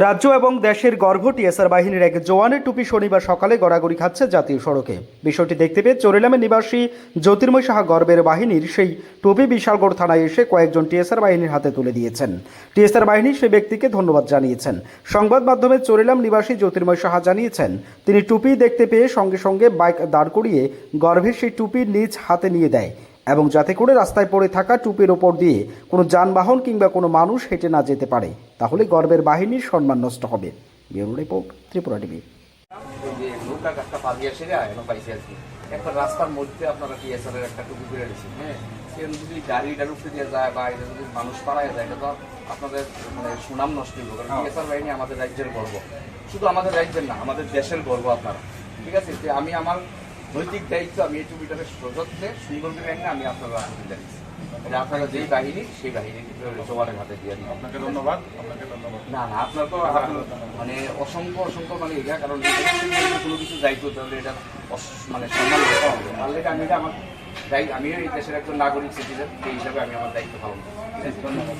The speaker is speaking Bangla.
রাজ্য এবং দেশের গর্ভ টিএসআর বাহিনীর এক জওয়ানের টুপি শনিবার সকালে গড়াগড়ি খাচ্ছে জাতীয় সড়কে। বিষয়টি দেখতে পেয়ে চোরেলামের নিবাসী জ্যোতির্ময় সাহা গর্বের বাহিনীর সেই টুপি বিশালগড় থানায় এসে কয়েকজন টিএসআর বাহিনীর হাতে তুলে দিয়েছেন। টিএসআর বাহিনী সেই ব্যক্তিকে ধন্যবাদ জানিয়েছেন। সংবাদ মাধ্যমে চোরেলাম নিবাসী জ্যোতির্ময় সাহা জানিয়েছেন, তিনি টুপি দেখতে পেয়ে সঙ্গে সঙ্গে বাইক দাঁড় করিয়ে গর্ভের সেই টুপি নিজ হাতে নিয়ে দেয়। এবং যাতে করে রাস্তায় পড়ে থাকা টুপির ওপর দিয়ে কোনো যানবাহন কিংবা কোনো মানুষ হেঁটে না যেতে পারে তাহলে গর্বের বাহিনীর সম্মান নষ্ট হবে। Bureau report Tripura TV. একটা রাস্তার মধ্যে আপনারা টিএসআর এর একটা টুপি করে দিচ্ছেন হ্যাঁ? সে যদি দিয়ে যায় বা এটা যদি মানুষ পাড়ায় যায় এটা তো আপনাদের মানে সুনাম নষ্ট হইব কারণ টিএসআর বাহিনী আমাদের রাজ্যের গর্ব। শুধু আমাদের রাজ্যের না আমাদের দেশের গর্ব আপনারা। ঠিক আছে? যে আমি আমার নৈতিক দায়িত্ব আমি এই টুপিটাকে সযত্নে সুন্দর করে এনে আমি আপনারা হাতে জানিয়েছি এটা আপনারা যেই বাহিনী সেই বাহিনীর জোয়ানের হাতে দিয়ে দিন আপনাকে ধন্যবাদ আপনাকে ধন্যবাদ। না না আপনার তো মানে অসংখ্য অসংখ্য মানে এটা কারণ কোনো কিছু দায়িত্ব তাহলে এটা মানে সম্মান হবে। তাহলে আমি এটা আমার দায়িত্ব আমিও এই দেশের একজন নাগরিক সিটিজেন সেই হিসাবে আমি আমার দায়িত্ব পালন করি ধন্যবাদ।